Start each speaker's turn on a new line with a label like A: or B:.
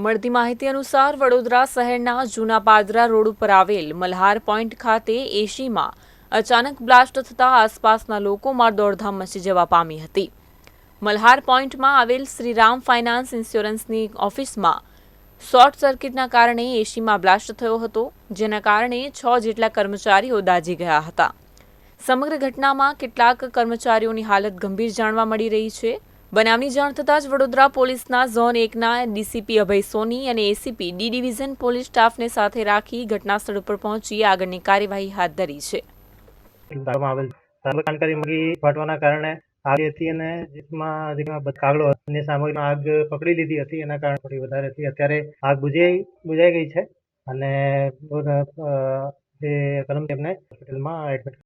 A: મળતી માહિતી અનુસાર વડોદરા શહેરના જૂના પાદરા રોડ ઉપર આવેલ મલ્હાર પોઈન્ટ ખાતે એસીમાં અચાનક બ્લાસ્ટ થતાં આસપાસના લોકોમાં દોડધામ મચી જવા પામી હતી. મલ્હાર પોઈન્ટમાં આવેલ શ્રીરામ ફાઇનાન્સ ઇન્સ્યોરન્સની ઓફિસમાં શોર્ટ સર્કિટના કારણે એસીમાં બ્લાસ્ટ થયો હતો, જેના કારણે છ જેટલા કર્મચારીઓ દાઝી ગયા હતા. સમગ્ર ઘટનામાં કેટલાક કર્મચારીઓની હાલત ગંભીર જાણવા મળી રહી છે. બનાવની જાણ થતાં જ વડોદરા પોલીસના ઝોન એકના ડીસીપી અભય સોની અને એસીપી ડી ડિવિઝન પોલીસ સ્ટાફને સાથે રાખી ઘટનાસ્થળ ઉપર પહોંચી આગળની કાર્યવાહી હાથ ધરી છે.
B: ફાટવાના હતી અને જેમાં બધ- અને સામગ્રીમાં આગ પકડી લીધી હતી. એના કારણે થોડી વધારે હતી. અત્યારે આગ બુજાઈ બુજાઈ ગઈ છે અને જે જે કર્મચારીને હોસ્પિટલમાં એડમિટ